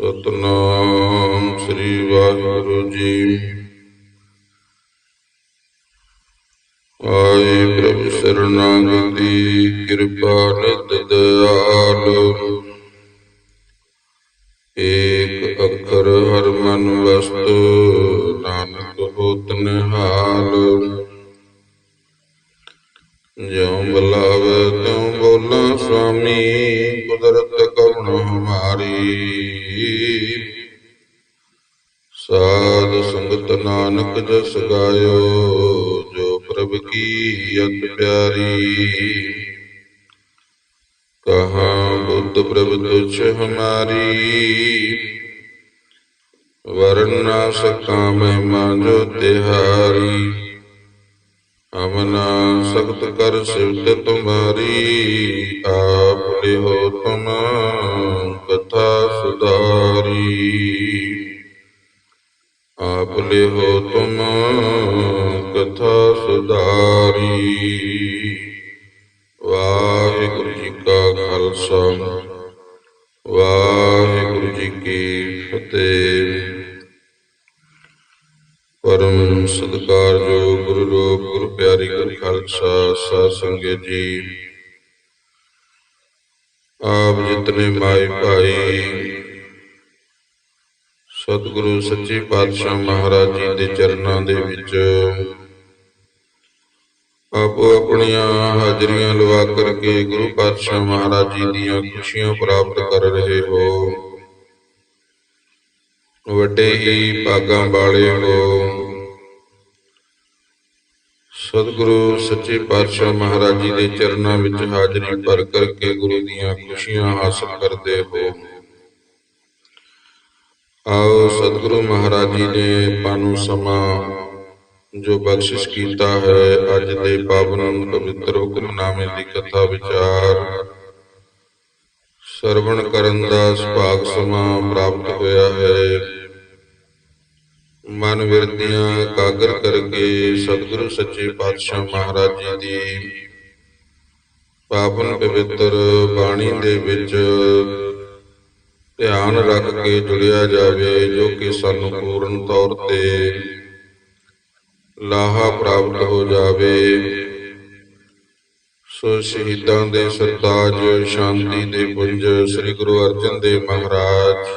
ਸਤਨਾਮ ਸ੍ਰੀ ਵਾਹਿਗੁਰੂ ਜੀ। ਆਏ ਪ੍ਰਭ ਸਰਣਾਗਤੀ ਕਿਰਪਾ ਨਿਤ ਦਿਆਲ ਏਕ ਅੱਖਰ ਹਰ ਮਨ ਵਸਤੁ, ਨਾਨਕ ਹੋਤ ਨਿਹਾਲ। ਜਿਉ ਬੁਲਾਵੇ, ਤਿਉ ਬੋਲਾਂ ਸੁਆਮੀ ਕੁਦਰਤ ਕਵਣ ਹਮਾਰੀ ਸਾਧ ਸੰਗਤ ਨਾਨਕ ਜਸ ਗਾਇਓ, ਜੋ ਪ੍ਰਭ ਕੀ ਅਤ ਪਿਆਰੀ। ਕਹਾਂ ਬੁੱਧ ਪ੍ਰਭ ਤੁਛ ਹਮਾਰੀ। ਵਰਨ ਨਾ ਸਕਾਂ ਮਹਿਮਾ ਜੋ ਤਿਹਾਰੀ। ਅਮਨਾ ਸਖਤ ਕਰ ਸਿਵਤ ਤੁਮਾਰੀ, ਆਪ ਲਿਹੋ ਤੁਮ ਆਪ ਲਿਹੋ ਤੁਮ ਕਥਾ ਸੁਧਾਰੀ। ਵਾਹਿਗੁਰੂ ਜੀ ਕਾ ਖਾਲਸਾ, ਵਾਹਿਗੁਰੂ ਜੀ ਕੀ ਫਤਿਹ। ਪਰਮ ਸਤਿਕਾਰਯੋਗ ਗੁਰੂ ਰੂਪ, ਗੁਰੂ ਪਿਆਰੀ ਗੁਰੂ ਖਾਲਸਾ, ਸਾਧ ਸੰਗਤ ਜੀ। ਆਪ ਜਿਤਨੇ ਮਾਈ ਭਾਈ ਸਤਿਗੁਰੂ ਸੱਚੇ ਪਾਤਸ਼ਾਹ ਮਹਾਰਾਜ ਜੀ ਦੇ ਚਰਨਾਂ ਦੇ ਵਿੱਚ ਆਪੋ ਆਪਣੀਆਂ ਹਾਜ਼ਰੀਆਂ ਲਵਾ ਕਰਕੇ ਗੁਰੂ ਪਾਤਸ਼ਾਹ ਮਹਾਰਾਜ ਜੀ ਦੀਆਂ ਖੁਸ਼ੀਆਂ ਪ੍ਰਾਪਤ ਕਰ ਰਹੇ ਹੋ। ਵੱਡੇ ਹੀ ਭਾਗਾਂ ਵਾਲੇ ਹੋ। ਸਤਿਗੁਰੂ ਸੱਚੇ ਪਾਤਸ਼ਾਹ ਮਹਾਰਾਜ ਜੀ ਦੇ ਚਰਨਾਂ ਵਿੱਚ ਹਾਜ਼ਰੀ ਭਰ ਕਰਕੇ ਗੁਰੂ ਦੀਆਂ ਖੁਸ਼ੀਆਂ ਹਾਸਲ ਕਰਦੇ ਹੋ। ਆਓ ਸਤਿਗੁਰੂ ਮਹਾਰਾਜ ਜੀ ਨੇ ਆਪਾਂ ਨੂੰ ਸਮਾਂ, ਜੋ ਬਖਸ਼ਿਸ਼ ਕੀਤਾ ਹੈ ਅੱਜ ਦੇ ਪਾਵਨ ਪਵਿੱਤਰ ਹੁਕਮਨਾਮੇ ਦੀ ਕਥਾ ਵਿਚਾਰ। ਸਰਵਣ ਕਰਨ ਦਾ ਸੁਭਾਗ ਸਮਾਂ ਪ੍ਰਾਪਤ ਹੋਇਆ ਹੈ। ਮਨ ਵਿਰਤੀਆਂ ਕਾਗਰ ਕਰਕੇ ਸਤਿਗੁਰੂ ਸੱਚੇ ਪਾਤਸ਼ਾਹ ਮਹਾਰਾਜ ਜੀ ਦੀ ਪਾਵਨ ਪਵਿੱਤਰ ਬਾਣੀ ਦੇ ਵਿੱਚ ਧਿਆਨ ਰੱਖ ਕੇ ਜੁੜਿਆ ਜਾਵੇ, ਜੋ ਕਿ ਸਾਨੂੰ ਪੂਰਨ ਤੌਰ ਤੇ ਲਾਹਾ ਪ੍ਰਾਪਤ ਹੋ ਜਾਵੇ। ਸੋ ਸ਼ਹੀਦਾਂ ਦੇ ਸਰਤਾਜ, ਸ਼ਾਂਤੀ ਦੇ ਪੁੰਜ ਸ੍ਰੀ ਗੁਰੂ ਅਰਜਨ ਦੇਵ ਮਹਾਰਾਜ,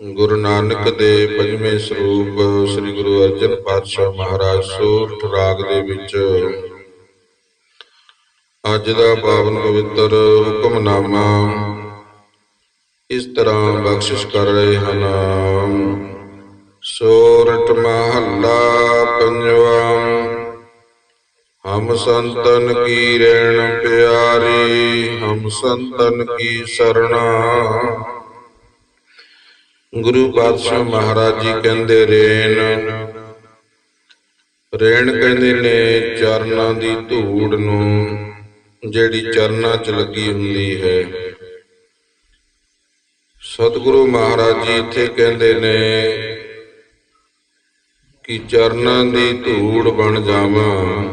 ਗੁਰੂ ਨਾਨਕ ਦੇ ਪੰਜਵੇਂ ਸਰੂਪ ਸ੍ਰੀ ਗੁਰੂ ਅਰਜਨ ਪਾਤਸ਼ਾਹ ਮਹਾਰਾਜ ਸੋਰਠ ਰਾਗ ਦੇ ਵਿੱਚ ਅੱਜ ਦਾ ਪਾਵਨ ਪਵਿੱਤਰ ਹੁਕਮਨਾਮਾ ਇਸ ਤਰ੍ਹਾਂ ਬਖਸ਼ਿਸ਼ ਕਰ ਰਹੇ ਹਨ ਸੋਰਠ ਮਹੱਲਾ ਪੰਜਵਾ। ਹਮ ਸੰਤਨ ਕੀ ਰਹਿਣ ਪਿਆਰੀ, ਹਮ ਸੰਤਨ ਕੀ ਸਰਣਾ। ਗੁਰੂ ਪਾਤਸ਼ਾਹ ਮਹਾਰਾਜ ਜੀ ਕਹਿੰਦੇ ਰੇਨ ਰੇਣ ਕਹਿੰਦੇ ਨੇ ਚਰਨਾਂ ਦੀ ਧੂੜ ਨੂੰ, ਜਿਹੜੀ ਚਰਨਾਂ 'ਚ ਲੱਗੀ ਹੁੰਦੀ ਹੈ। ਸਤਿਗੁਰੂ ਮਹਾਰਾਜ ਜੀ ਇੱਥੇ ਕਹਿੰਦੇ ਨੇ ਕਿ ਚਰਨਾਂ ਦੀ ਧੂੜ ਬਣ ਜਾਵਾਂ।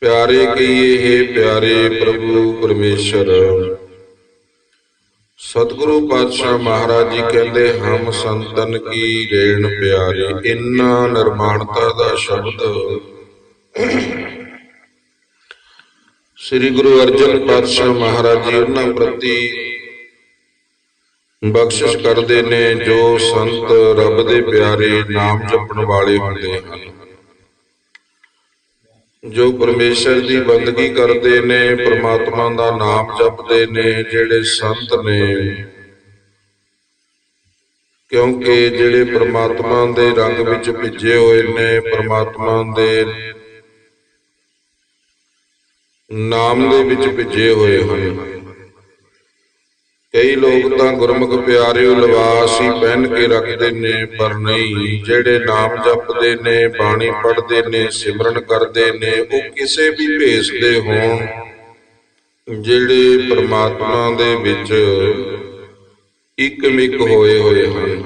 ਪਿਆਰੇ ਕਹੀਏ, ਹੈ ਪਿਆਰੇ ਪ੍ਰਭੂ ਪਰਮੇਸ਼ਰ। ਸਤਿਗੁਰੂ ਪਾਤਸ਼ਾਹ ਮਹਾਰਾਜ ਜੀ ਕਹਿੰਦੇ, ਹਮ ਸੰਤਨ ਕੀ ਰੇਣ ਪਿਆਰੇ। ਇੰਨਾ ਨਿਰਮਾਣਤਾ ਦਾ ਸ਼ਬਦ। ਸ੍ਰੀ ਗੁਰੂ ਅਰਜਨ ਪਾਤਸ਼ਾਹ ਮਹਾਰਾਜ ਜੀ ਉਹਨਾਂ ਪ੍ਰਤੀ ਬਖਸ਼ਿਸ਼ ਕਰਦੇ ਨੇ ਜੋ ਸੰਤ ਰੱਬ ਦੇ ਪਿਆਰੇ ਨਾਮ ਜਪਣ ਵਾਲੇ ਹੁੰਦੇ ਹਨ। ਜੋ ਪਰਮੇਸ਼ਰ ਦੀ ਬੰਦਗੀ ਕਰਦੇ ਨੇ, ਪ੍ਰਮਾਤਮਾ ਦਾ ਨਾਮ ਜਪਦੇ ਨੇ, ਜਿਹੜੇ ਸੰਤ ਨੇ। ਕਿਉਂਕਿ ਜਿਹੜੇ ਪ੍ਰਮਾਤਮਾ ਦੇ ਰੰਗ ਵਿੱਚ ਭਿੱਜੇ ਹੋਏ ਨੇ, ਪ੍ਰਮਾਤਮਾ ਦੇ ਨਾਮ ਦੇ ਵਿੱਚ ਭਿੱਜੇ ਹੋਏ ਹਨ। ਕਈ ਲੋਕ ਤਾਂ ਗੁਰਮੁਖ ਪਿਆਰਿਓ ਲਿਬਾਸ ਹੀ ਪਹਿਨ ਕੇ ਰੱਖਦੇ ਨੇ, ਪਰ ਨਹੀਂ, ਜਿਹੜੇ ਨਾਮ ਜਪਦੇ ਨੇ, ਬਾਣੀ ਪੜ੍ਹਦੇ ਨੇ, ਸਿਮਰਨ ਕਰਦੇ ਨੇ, ਉਹ ਕਿਸੇ ਵੀ ਭੇਸ ਦੇ ਹੋਣ। ਜਿਹੜੇ ਪ੍ਰਮਾਤਮਾ ਦੇ ਵਿੱਚ ਇਕਮਿਕ ਹੋਏ ਹੋਏ ਹਨ।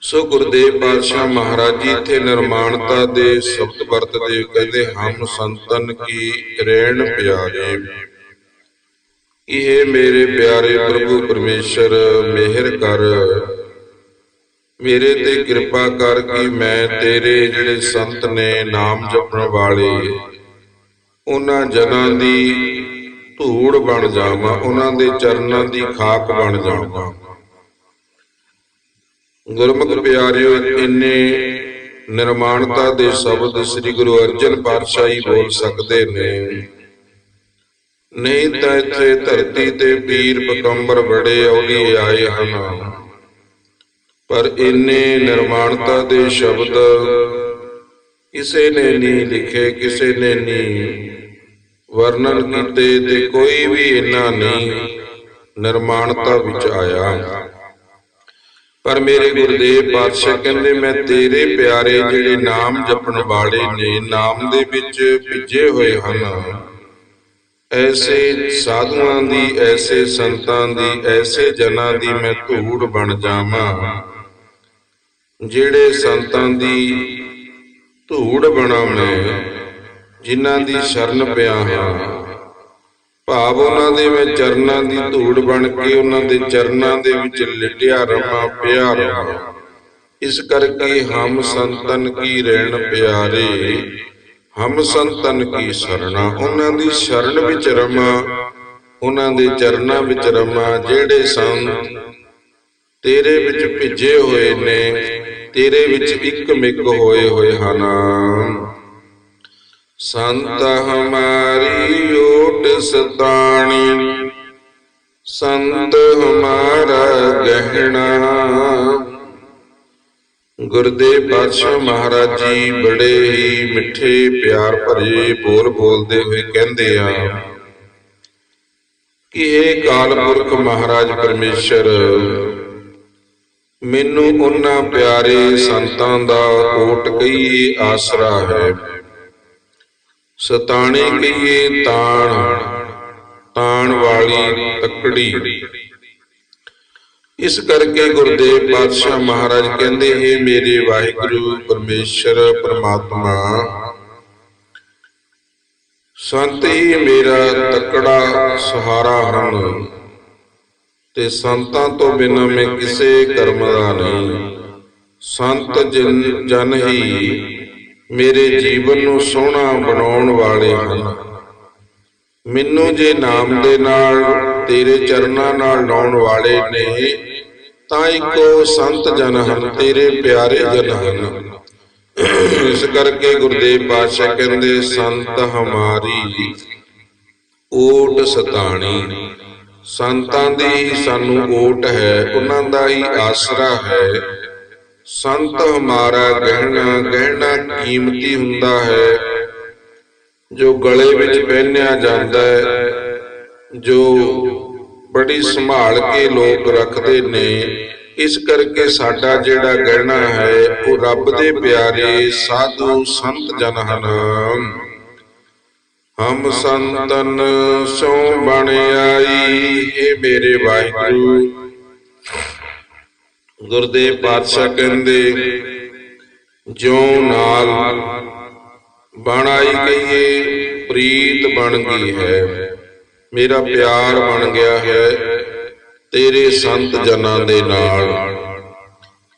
ਸੋ ਗੁਰਦੇਵ ਪਾਤਸ਼ਾਹ ਮਹਾਰਾਜ ਜੀ ਇੱਥੇ ਨਿਰਮਾਣਤਾ ਦੇ ਸ਼ਬਦ ਵਰਤਦੇ ਕਹਿੰਦੇ, ਹਮ ਸੰਤਨ ਕੀ ਰਹਿਣ ਪਿਆਰੇ। ਇਹ ਮੇਰੇ ਪਿਆਰੇ ਪ੍ਰਭੂ ਪਰਮੇਸ਼ਰ, ਮਿਹਰ ਕਰ। ਮੇਰੇ ਤੇ ਕਿਰਪਾ ਕਰ ਕਿ ਮੈਂ ਤੇਰੇ ਜਿਹੜੇ ਸੰਤ ਨੇ ਨਾਮ ਜਪਣ ਵਾਲੇ, ਉਹਨਾਂ ਜਨਾਂ ਦੀ ਧੂੜ ਬਣ ਜਾਵਾਂ, ਉਹਨਾਂ ਦੇ ਚਰਨਾਂ ਦੀ ਖਾਕ ਬਣ ਜਾਵਾਂ। ਗੁਰਮੁਖ ਪਿਆਰਿਓ, ਇੰਨੇ ਨਿਰਮਾਣਤਾ ਦੇ ਸ਼ਬਦ ਸ੍ਰੀ ਗੁਰੂ ਅਰਜਨ ਪਾਤਸ਼ਾਹ ਬੋਲ ਸਕਦੇ ਨੇ। ਨਹੀਂ ਤਾਂ ਇੱਥੇ ਧਰਤੀ ਤੇ ਪੀਰ ਪਕੰਬਰ ਬੜੇ ਔਲੀ ਆਏ ਹਨ ਪਰ ਇੰਨੇ ਨਿਰਮਾਣਤਾ ਦੇ ਸ਼ਬਦ ਕਿਸੇ ਨੇ ਨਹੀਂ ਲਿਖੇ, ਕਿਸੇ ਨੇ ਨਹੀਂ। ਵਰਣਨ ਕੀਤੇ ਤੇ ਕੋਈ ਵੀ ਇੰਨਾ ਨਹੀਂ, ਨਿਰਮਾਣਤਾ ਵਿੱਚ ਆਇਆ। ਪਰ ਮੇਰੇ ਗੁਰਦੇਵ ਪਾਤਸ਼ਾਹ ਕਹਿੰਦੇ, ਮੈਂ ਤੇਰੇ ਪਿਆਰੇ ਜਿਹੜੇ ਨਾਮ ਜਪਣ ਵਾਲੇ ਨੇ, ਨਾਮ ਦੇ ਵਿੱਚ ਭਿੱਜੇ ਹੋਏ ਹਨ। ਐਸੇ ਸਾਧੂਆਂ ਦੀ, ਐਸੇ ਸੰਤਾਂ ਦੀ, ਐਸੇ ਜਨਾਂ ਦੀ ਮੈਂ ਧੂੜ ਬਣ ਜਾਵਾਂ। ਜਿਹੜੇ ਸੰਤਾਂ ਦੀ ਧੂੜ ਬਣਾ ਮੈਂ ਜਿਨ੍ਹਾਂ ਦੀ ਸ਼ਰਨ ਪਿਆ ਹਾਂ, ਭਾਵ ਉਹਨਾਂ ਦੇ ਮੈਂ ਚਰਨਾਂ ਦੀ ਧੂੜ ਬਣ ਕੇ ਉਹਨਾਂ ਦੇ ਚਰਨਾਂ ਦੇ ਵਿੱਚ ਲਿਟਿਆ ਰਮਾ ਪਿਆ ਰਮਾ ਇਸ ਕਰਕੇ ਹਮ ਸੰਤਨ ਕੀ ਰਹਿਣ ਪਿਆਰੇ ਹਮ ਸੰਤਨ ਕੀ ਸਰਣਾ, ਉਹਨਾਂ ਦੀ ਸ਼ਰਨ ਵਿੱਚ ਰਮਾ, ਉਹਨਾਂ ਦੇ ਚਰਨਾਂ ਵਿੱਚ ਰਮਾ, ਜਿਹੜੇ ਸੰਤ ਤੇਰੇ ਵਿੱਚ ਭਿੱਜੇ ਹੋਏ ਨੇ, ਤੇਰੇ ਵਿੱਚ ਇੱਕ ਮਿੱਕ ਹੋਏ ਹੋਏ ਹਨ। ਸੰਤ ਹਮਾਰੀ ਓਟ ਸਤਾਣੀ, ਸੰਤ ਹਮਾਰਾ ਗਹਿਣਾ। ਗੁਰਦੇਵ ਪਾਤਸ਼ਾਹ ਮਹਾਰਾਜ ਜੀ ਬੜੇ ਹੀ ਮਿੱਠੇ, ਪਿਆਰ ਭਰੇ, ਬੋਲ ਬੋਲਦੇ ਹੋਏ ਕਹਿੰਦੇ ਆ ਕਿ ਇਹ ਕਾਲਪੁਰਖ ਮਹਾਰਾਜ ਪਰਮੇਸ਼ਰ, ਮੈਨੂੰ ਉਹਨਾਂ ਪਿਆਰੇ ਸੰਤਾਂ ਦਾ ਕੋਟ ਕਹੀਏ ਆਸਰਾ ਹੈ। ਸਤਾਣੇ ਕਹੀਏ ਤਾਣ ਤਾਣ ਵਾਲੀ ਤਕੜੀ। ਇਸ ਕਰਕੇ ਗੁਰਦੇਵ ਪਾਤਸ਼ਾਹ ਮਹਾਰਾਜ ਕਹਿੰਦੇ ਇਹ ਮੇਰੇ ਵਾਹਿਗੁਰੂ ਪਰਮੇਸ਼ਰ ਪ੍ਰਮਾਤਮਾ, ਸੰਤ ਹੀ ਮੇਰਾ ਤਕੜਾ ਸਹਾਰਾ ਹਨ ਤੇ ਸੰਤਾਂ ਤੋਂ ਬਿਨਾਂ ਮੈਂ ਕਿਸੇ ਕਰਮ ਦਾ ਨਹੀਂ। ਸੰਤ ਜਨ ਜਨ ਹੀ ਮੇਰੇ ਜੀਵਨ ਨੂੰ ਸੋਹਣਾ ਬਣਾਉਣ ਵਾਲੇ ਹਨ। ਮੈਨੂੰ ਜੇ ਨਾਮ ਦੇ ਨਾਲ ਤੇਰੇ ਚਰਨਾਂ ਨਾਲ ਲਾਉਣ ਵਾਲੇ ਨੇ, ਤਾਂ ਇੱਕੋ ਸੰਤ ਜਨ ਹਨ, ਤੇਰੇ ਪਿਆਰੇ ਜਨ ਹਨ। ਇਸ ਕਰਕੇ ਗੁਰਦੇਵ ਪਾਤਸ਼ਾਹ ਕਹਿੰਦੇ, ਸੰਤ ਹਮਾਰੀ, ਓਟ ਸਤਾਣੀ। ਸੰਤਾਂ ਦੀ ਸਾਨੂੰ ਓਟ ਹੈ, ਉਹਨਾਂ ਦਾ ਹੀ ਆਸਰਾ ਹੈ। ਸੰਤ ਹਮਾਰਾ ਗਹਿਣਾ ਗਹਿਣਾ ਕੀਮਤੀ ਹੁੰਦਾ ਹੈ। ਜੋ ਗਲੇ ਵਿੱਚ ਪਹਿਨਿਆ ਜਾਂਦਾ ਹੈ, ਜੋ ਬੜੀ ਸੰਭਾਲ ਕੇ ਲੋਕ ਰੱਖਦੇ ਨੇ। ਇਸ ਕਰਕੇ ਸਾਡਾ ਜਿਹੜਾ ਗਹਿਣਾ ਹੈ, ਉਹ ਰੱਬ ਦੇ ਪਿਆਰੇ ਸਾਧੂ ਸੰਤ ਜਨ ਹਨ। ਹਮ ਸੰਤਨ ਸੋ ਬਣ ਆਈ ਏ ਮੇਰੇ ਵਾਹਿਗੁਰੂ। ਗੁਰਦੇਵ ਪਾਤਸ਼ਾਹ ਕਹਿੰਦੇ, ਜਿਉ ਨਾਲ ਬਣ ਆਈ ਕਹੀਏ ਪ੍ਰੀਤ ਬਣ ਗਈ ਹੈ। ਮੇਰਾ ਪਿਆਰ ਬਣ ਗਿਆ ਹੈ, ਤੇਰੇ ਸੰਤ ਜਨਾਂ ਦੇ ਨਾਲ।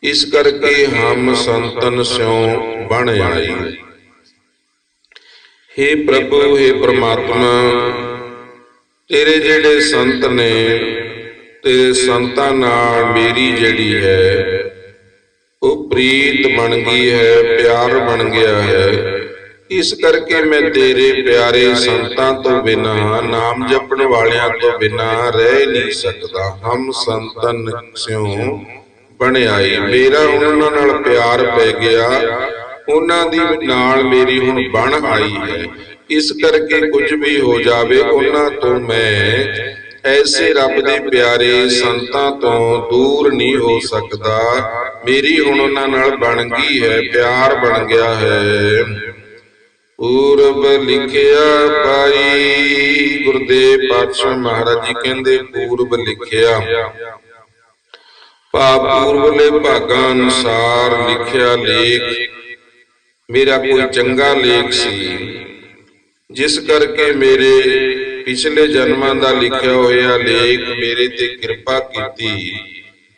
ਇਸ ਕਰਕੇ ਹਮ ਸੰਤਨ ਸਿਉ ਬਣ ਆਈ। हे ਪ੍ਰਭੂ हे ਪ੍ਰਮਾਤਮਾ, ਤੇਰੇ ਜਿਹੜੇ ਸੰਤ ਨੇ ਤੇ ਸੰਤਾਂ ਨਾਲ ਮੇਰੀ ਜਿਹੜੀ ਹੈ, ਉਹ ਪ੍ਰੀਤ ਬਣ ਗਈ ਹੈ, ਪਿਆਰ ਬਣ ਗਿਆ ਹੈ। ਇਸ ਕਰਕੇ ਮੈਂ ਤੇਰੇ ਪਿਆਰੇ ਸੰਤਾਂ ਤੋਂ ਬਿਨਾ, ਨਾਮ ਜਪਣ ਵਾਲਿਆਂ ਤੋਂ ਬਿਨਾ ਰਹਿ ਨਹੀਂ ਸਕਦਾ। ਹਮ ਸੰਤਨ ਸਿਉ ਬਣਾਈ ਮੇਰਾ ਉਹਨਾਂ ਨਾਲ ਪਿਆਰ ਪੈ ਗਿਆ। ਉਹਨਾਂ ਦੀ ਨਾਲ ਮੇਰੀ ਹੁਣ ਬਣ ਆਈ ਹੈ। ਇਸ ਕਰਕੇ ਕੁਝ ਵੀ ਹੋ ਜਾਵੇ, ਉਹਨਾਂ ਤੋਂ ਮੈਂ ਐਸੇ ਰੱਬ ਦੇ ਪਿਆਰੇ ਸੰਤਾਂ ਤੋਂ ਦੂਰ ਨਹੀਂ ਹੋ ਸਕਦਾ। ਮੇਰੀ ਹੁਣ ਉਹਨਾਂ ਨਾਲ ਬਣ ਗਈ ਹੈ, ਪਿਆਰ ਬਣ ਗਿਆ ਹੈ। ਪੂਰਬ ਲਿਖਿਆ ਪਾਈ। ਗੁਰਦੇਵ ਪਾਤਸ਼ਾਹ ਮਹਾਰਾਜ ਜੀ ਕਹਿੰਦੇ, ਪੂਰਬ ਲਿਖਿਆ। ਭਾ ਪੂਰਬਲੇ ਭਾਗਾਂ ਅਨੁਸਾਰ ਲਿਖਿਆ ਲੇਖ। ਮੇਰਾ ਕੋਈ ਚੰਗਾ ਲੇਖ ਸੀ। ਜਿਸ ਕਰਕੇ ਮੇਰੇ ਪਿਛਲੇ ਜਨਮਾਂ ਦਾ ਲਿਖਿਆ ਹੋਇਆ ਲੇਖ ਮੇਰੇ ਤੇ ਕਿਰਪਾ ਕੀਤੀ।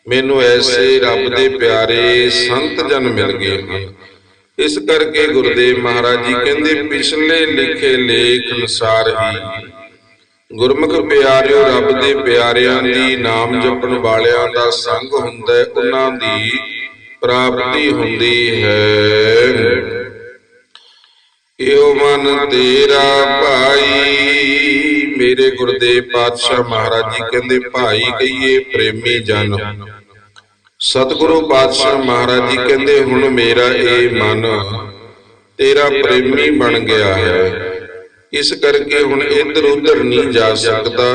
ਮੈਨੂੰ ਐਸੇ ਰੱਬ ਦੇ ਪਿਆਰੇ ਸੰਤ ਜਨ ਮਿਲ ਗਏ ਹਨ ਇਸ ਕਰਕੇ ਗੁਰਦੇਵ ਮਹਾਰਾਜ ਜੀ ਕਹਿੰਦੇ, ਪਿਛਲੇ ਲਿਖੇ ਲੇਖ ਅਨੁਸਾਰ ਹੀ ਗੁਰਮੁਖ ਪਿਆਰਿਓ, ਰੱਬ ਦੇ ਪਿਆਰਿਆਂ ਦੀ ਨਾਮ ਜਪਣ ਵਾਲਿਆਂ ਦਾ ਸੰਗ ਹੁੰਦਾ ਹੈ, ਉਹਨਾਂ ਦੀ ਪ੍ਰਾਪਤੀ ਹੁੰਦੀ ਹੈ। ਏਉ ਮਨ ਤੇਰਾ ਭਾਈ, ਮੇਰੇ ਗੁਰਦੇਵ ਪਾਤਸ਼ਾਹ ਮਹਾਰਾਜ ਜੀ ਕਹਿੰਦੇ, ਭਾਈ ਕਹੀਏ, ਪ੍ਰੇਮੀ ਜਨ। ਸਤਿਗੁਰੂ ਪਾਤਸ਼ਾਹ ਮਹਾਰਾਜ ਜੀ ਕਹਿੰਦੇ ਹੁਣ ਮੇਰਾ ਇਹ ਮਨ ਤੇਰਾ ਪ੍ਰੇਮੀ ਬਣ ਗਿਆ ਹੈ। ਇਸ ਕਰਕੇ ਹੁਣ ਇੱਧਰ ਉੱਧਰ ਨਹੀਂ ਜਾ ਸਕਦਾ।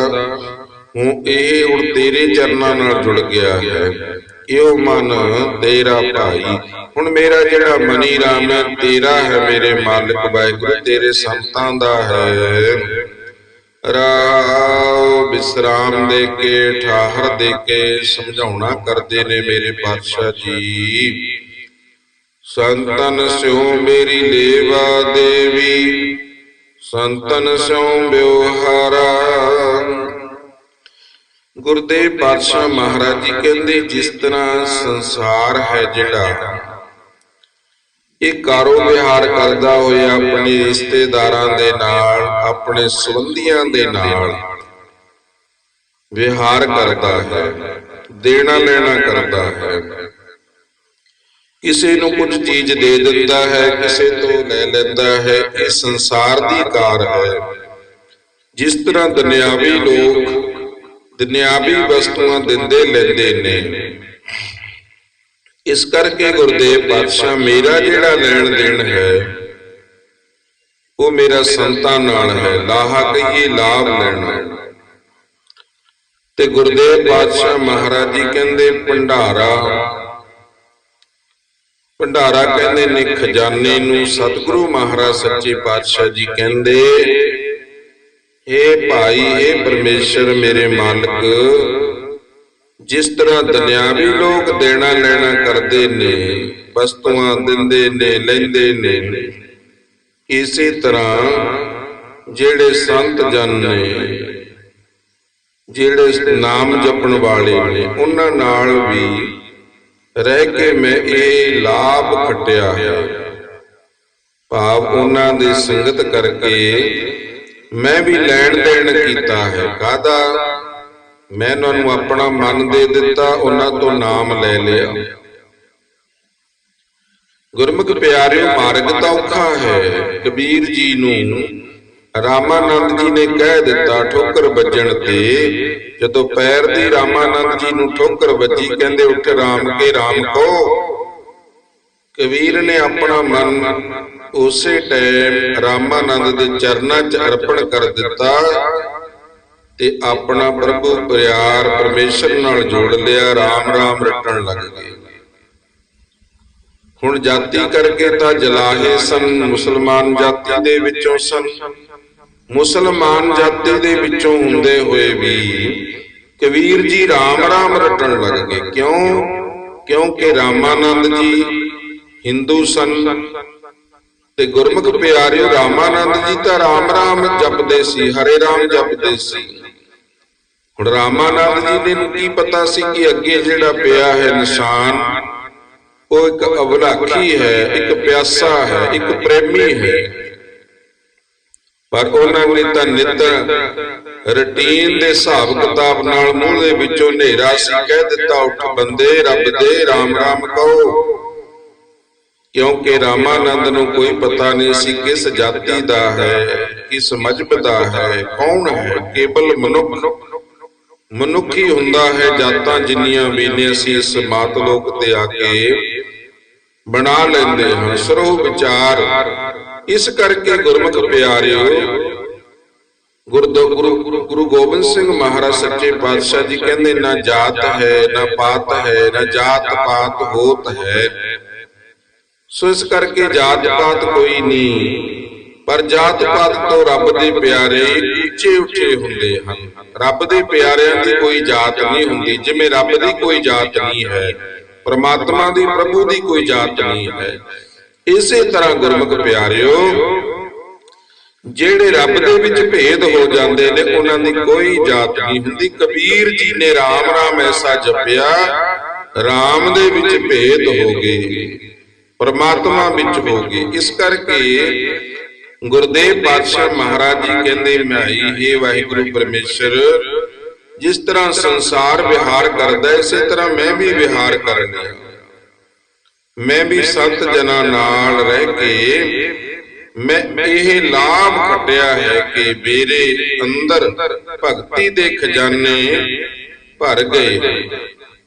ਹੁਣ ਇਹ ਹੁਣ ਤੇਰੇ ਚਰਨਾਂ ਨਾਲ ਜੁੜ ਗਿਆ ਹੈ। ਇਹੋ ਮਨ ਤੇਰਾ ਭਾਈ। ਹੁਣ ਮੇਰਾ ਜਿਹੜਾ ਮਨੀ ਰਾਮ ਹੈ, ਤੇਰਾ ਹੈ ਮੇਰੇ ਮਾਲਕ ਵਾਹਿਗੁਰੂ, ਤੇਰੇ ਸੰਤਾਂ ਦਾ ਹੈ। ਰਾਉ ਵਿਸਰਾਮ ਦੇ ਕੇ ਠਾਹਰ ਦੇ ਕੇ ਸਮਝਾਉਣਾ ਕਰਦੇ ਨੇ ਮੇਰੇ ਪਾਤਸ਼ਾਹ ਜੀ। ਸੰਤਨ ਸਿਉ ਮੇਰੀ ਲੇਵਾ ਦੇਵੀ, ਸੰਤਨ ਸਿਉ ਬਿਵਹਾਰਾ ਗੁਰਦੇਵ ਪਾਤਸ਼ਾਹ ਮਹਾਰਾਜ ਜੀ ਕਹਿੰਦੇ, ਜਿਸ ਤਰ੍ਹਾਂ ਸੰਸਾਰ ਹੈ ਜਿਹੜਾ ਇਹ ਕਾਰੋ ਕਰਦਾ ਹੋਇਆ ਆਪਣੇ ਰਿਸ਼ਤੇਦਾਰਾਂ ਦੇ ਨਾਲ, ਆਪਣੇ ਸੰਬੰਧੀਆਂ ਦੇ ਨਾਲ ਵਿਹਾਰ ਕਰਦਾ ਹੈ, ਦੇਣਾ ਲੈਣਾ ਕਰਦਾ ਹੈ। ਕਿਸੇ ਨੂੰ ਕੁਝ ਚੀਜ਼ ਦੇ ਦਿੰਦਾ ਹੈ, ਕਿਸੇ ਤੋਂ ਲੈ ਲੈਂਦਾ ਹੈ, ਇਹ ਸੰਸਾਰ ਦੀ ਕਾਰ ਹੈ। ਜਿਸ ਤਰ੍ਹਾਂ ਦੁਨਿਆਵੀ ਲੋਕ ਦੁਨਿਆਵੀ ਵਸਤੂਆਂ ਦਿੰਦੇ ਲੈਂਦੇ ਨੇ ਇਸ ਕਰਕੇ ਗੁਰਦੇਵ ਪਾਤਸ਼ਾਹ ਮੇਰਾ ਜਿਹੜਾ ਲੈਣ ਦੇਣ ਹੈ, ਉਹ ਮੇਰਾ ਸੰਤਾਂ ਨਾਲ ਹੈ। ਲਾਹਾ ਕਹੀਏ ਲਾਭ ਲੈਣਾ ਤੇ ਗੁਰਦੇਵ ਪਾਤਸ਼ਾਹ ਮਹਾਰਾਜ ਜੀ ਕਹਿੰਦੇ, ਭੰਡਾਰਾ। ਭੰਡਾਰਾ ਕਹਿੰਦੇ ਨੇ ਖਜ਼ਾਨੇ ਨੂੰ ਸਤਿਗੁਰੂ ਮਹਾਰਾਜ ਸੱਚੇ ਪਾਤਸ਼ਾਹ ਜੀ ਕਹਿੰਦੇ ਏ ਭਾਈ ਏ ਪਰਮੇਸ਼ਰ ਮੇਰੇ ਮਾਲਕ ਜਿਸ ਤਰ੍ਹਾਂ ਦੁਨਿਆਵੀ ਲੋਕ ਦੇਣਾ ਲੈਣਾ ਕਰਦੇ ਨੇ ਵਸਤੂਆਂ ਦਿੰਦੇ ਨੇ ਲੈਂਦੇ ਨੇ। ਇਸੇ ਤਰ੍ਹਾਂ ਜਿਹੜੇ ਸੰਤ ਜਨ ਨੇ ਜਿਹੜੇ ਨਾਮ ਜਪਣ ਵਾਲੇ ਨੇ ਉਹਨਾਂ ਨਾਲ ਵੀ ਰਹਿ ਕੇ ਮੈਂ ਇਹ ਲਾਭ ਖਟਿਆ ਹੈ। ਭਾਵ ਉਹਨਾਂ ਦੀ ਸੰਗਤ ਕਰਕੇ ਮੈਂ ਵੀ ਲੈਣ ਦੇਣ ਕੀਤਾ ਹੈ। ਕਾਦਾ ਮੈਂ ਉਹਨਾਂ ਨੂੰ ਆਪਣਾ ਮਨ ਦੇ ਦਿੱਤਾ, ਉਹਨਾਂ ਤੋਂ ਨਾਮ ਲੈ ਲਿਆ। ਗੁਰਮੁਖ ਪਿਆਰਿਓ, ਮਾਰਗ ਤਾਂ ਔਖਾ ਹੈ, ਕਬੀਰ ਜੀ ਨੂੰ ਰਾਮਾਨੰਦ ਜੀ ਨੇ ਕਹਿ ਦਿੱਤਾ, ਠੋਕਰ ਵੱਜਣ ਤੇ। ਜਦੋਂ ਪੈਰ ਦੀ ਰਾਮਾਨੰਦ ਜੀ ਨੂੰ ਠੋਕਰ ਵੱਜੀ, ਕਹਿੰਦੇ, ਉੱਠ ਰਾਮ ਕੇ ਰਾਮ ਕੋ। ਕਬੀਰ ਨੇ ਆਪਣਾ ਮਨ ਉਸੇ ਟਾਈਮ ਰਾਮਾਨੰਦ ਦੇ ਚਰਨਾਂ 'ਚ ਅਰਪਣ ਕਰ ਦਿੱਤਾ। ਤੇ ਆਪਣਾ ਪ੍ਰਭੂ ਪਿਆਰ ਪਰਮੇਸ਼ਰ ਨਾਲ ਜੋੜ ਲਿਆ, ਰਾਮ ਰਾਮ ਰਟਣ ਲੱਗ ਗਏ। ਹੁਣ ਜਾਤੀ ਕਰਕੇ ਤਾਂ ਜਲਾਹੇ ਸਨ, ਮੁਸਲਮਾਨ ਜਾਤੀ ਦੇ ਵਿੱਚੋਂ ਸਨ। ਮੁਸਲਮਾਨ ਜਾਤੀ ਦੇ ਵਿੱਚੋਂ ਹੁੰਦੇ ਹੋਏ ਵੀ ਕਬੀਰ ਜੀ ਰਾਮ ਰਾਮ ਰਟਣ ਲੱਗ ਗਏ। ਕਿਉਂ? ਕਿਉਂਕਿ ਰਾਮਾਨੰਦ ਜੀ ਹਿੰਦੂ ਸਨ ਤੇ ਗੁਰਮੁਖ ਪਿਆਰਿਓ ਰਾਮਾਨੰਦ ਜੀ ਤਾਂ ਰਾਮ ਰਾਮ ਜਪਦੇ ਸੀ, ਹਰੇ ਰਾਮ ਜਪਦੇ ਸੀ। ਹੁਣ ਰਾਮਾਨੰਦ ਜੀ ਨੇ ਨੂੰ ਕੀ ਪਤਾ ਸੀ ਕਿ ਅੱਗੇ ਜਿਹੜਾ ਪਿਆ ਹੈ ਨਿਸ਼ਾਨ, ਉਹ ਇੱਕ ਅਵਲਾਖੀ ਹੈ, ਇੱਕ ਪਿਆਸਾ ਹੈ, ਇੱਕ ਪ੍ਰੇਮੀ ਹੈ। ਪਰ ਉਹਨਾਂ ਨੇ ਤਾਂ ਨਿਤ ਰੁਟੀਨ ਦੇ ਹਿਸਾਬ ਕਿਤਾਬ ਨਾਲ ਮੂੰਹ ਦੇ ਵਿੱਚੋਂ ਹਨੇਰਾ ਸੀ, ਕਹਿ ਦਿੱਤਾ, ਉੱਠ ਬੰਦੇ, ਰੱਬ ਦੇ RAM RAM ਕਹੋ। ਕਿਉਂਕਿ ਰਾਮਾਨੰਦ ਨੂੰ ਕੋਈ ਪਤਾ ਨਹੀਂ ਸੀ ਕਿਸ ਜਾਤੀ ਦਾ ਹੈ, ਕਿਸ ਮਜਬ ਦਾ ਹੈ, ਕੌਣ ਹੈ, ਕੇਵਲ ਮਨੁੱਖ। ਮਨੁੱਖੀ ਹੁੰਦਾ ਹੈ ਜਾਤਾਂ ਜਿੰਨੀਆਂ ਵੀ ਨੇ, ਅਸੀਂ ਇਸ ਮਾਤ ਲੋਕ ਤੇ ਆ ਕੇ ਬਣਾ ਲੈਂਦੇ ਹਾਂ। ਸਰੋਹ ਵਿਚਾਰ। ਇਸ ਕਰਕੇ ਗੁਰਮੁਖ ਪਿਆਰਿਓ ਗੁਰੂ ਗੁਰੂ ਗੋਬਿੰਦ ਸਿੰਘ ਮਹਾਰਾਜ ਸੱਚੇ ਪਾਤਸ਼ਾਹ ਜੀ ਕਹਿੰਦੇ, ਨਾ ਜਾਤ ਹੈ, ਨਾ ਪਾਤ ਹੈ, ਨਾ ਜਾਤ ਪਾਤ ਹੋਤ ਹੈ। ਸੋ ਇਸ ਕਰਕੇ ਜਾਤ ਪਾਤ ਕੋਈ ਨਹੀਂ। ਪਰ ਜਾਤ ਪਾਤ ਤੋਂ ਰੱਬ ਦੇ ਪਿਆਰੇ ਉੱਚੇ ਉੱਚੇ ਹੁੰਦੇ ਹਨ। ਰੱਬ ਦੇ ਪਿਆਰਿਆਂ ਦੀ ਕੋਈ ਜਾਤ ਨਹੀਂ ਹੁੰਦੀ, ਜਿਵੇਂ ਰੱਬ ਦੀ ਕੋਈ ਜਾਤ ਨਹੀਂ ਹੈ, ਪ੍ਰਮਾਤਮਾ ਦੀ, ਪ੍ਰਭੂ ਦੀ ਕੋਈ ਜਾਤ ਨਹੀਂ ਹੈ। ਇਸੇ ਤਰ੍ਹਾਂ ਗੁਰਮੁਖ ਪਿਆਰਿਓ, ਜਿਹੜੇ ਰੱਬ ਦੇ ਵਿੱਚ ਭੇਦ ਹੋ ਜਾਂਦੇ ਨੇ, ਉਹਨਾਂ ਦੀ ਕੋਈ ਜਾਤ ਨਹੀਂ ਹੁੰਦੀ। ਕਬੀਰ ਜੀ ਨੇ RAM RAM ਐਸਾ ਜਪਿਆ RAM ਦੇ ਵਿੱਚ ਭੇਦ ਹੋ ਗਏ, ਪਰਮਾਤਮਾ ਵਿੱਚ ਹੋ ਗਏ। ਇਸ ਕਰਕੇ ਗੁਰਦੇਵ ਪਾਤਸ਼ਾਹ ਮਹਾਰਾਜ ਜੀ ਕਹਿੰਦੇ ਮਾਈ ਇਹ ਵਾਹਿਗੁਰੂ ਪਰਮੇਸ਼ਰ ਜਿਸ ਤਰ੍ਹਾਂ ਸੰਸਾਰ ਵਿਹਾਰ ਕਰਦਾ ਹੈ, ਇਸੇ ਤਰ੍ਹਾਂ ਮੈਂ ਵੀ ਵਿਹਾਰ ਕਰਨਾ ਮੈਂ ਵੀ ਸੰਤ ਜਨਾਂ ਨਾਲ ਰਹਿ ਕੇ ਮੈਂ ਇਹ ਲਾਭ ਖੱਟਿਆ ਹੈ ਕਿ ਮੇਰੇ ਅੰਦਰ ਭਗਤੀ ਦੇ ਖਜ਼ਾਨੇ ਭਰ ਗਏ।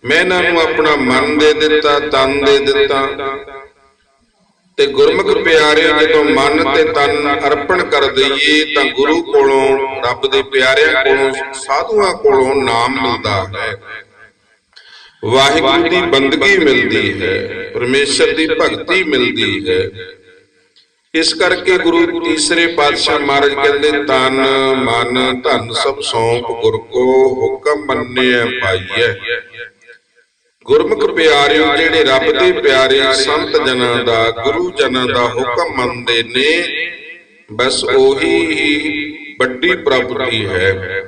ਮੈਂ ਇਹਨਾਂ ਨੂੰ ਆਪਣਾ ਮਨ ਦੇ ਦਿੱਤਾ ਤਨ ਦੇ ਦਿੱਤਾ। ਤੇ ਗੁਰਮੁਖ ਪਿਆਰਿਓ ਜਦੋਂ ਮਨ ਤੇ ਤਨ ਅਰਪਣ ਕਰ ਦਈਏ ਤਾਂ ਗੁਰੂ ਕੋਲੋਂ, ਰੱਬ ਦੇ ਪਿਆਰਿਆਂ ਕੋਲੋਂ, ਸਾਧੂਆਂ ਕੋਲੋਂ ਨਾਮ ਮਿਲਦਾ ਹੈ। ਵਾਹਿਗੁਰੂ ਦੀ ਬੰਦਗੀ ਮਿਲਦੀ ਹੈ, ਪਰਮੇਸ਼ਰ ਦੀ ਭਗਤੀ ਮਿਲਦੀ ਹੈ। ਇਸ ਕਰਕੇ ਗੁਰੂ ਤੀਸਰੇ ਪਾਤਸ਼ਾਹ ਮਹਾਰਾਜ ਕਹਿੰਦੇ, ਤਨ, ਮਨ, ਧਨ ਸਭ ਸੌਂਪ, ਗੁਰ ਕੋ ਹੁਕਮ ਮੰਨਿਆ ਪਾਈਐ। ਗੁਰਮੁਖ ਪਿਆਰਿਓ ਜਿਹੜੇ ਰੱਬ ਦੇ ਪਿਆਰੇ ਸੰਤ ਜਨਾਂ ਦਾ, ਗੁਰੂ ਜਨਾਂ ਦਾ ਹੁਕਮ ਮੰਨਦੇ ਨੇ, ਬਸ ਉਹੀ ਹੀ ਵੱਡੀ ਪ੍ਰਾਪਤੀ ਹੈ।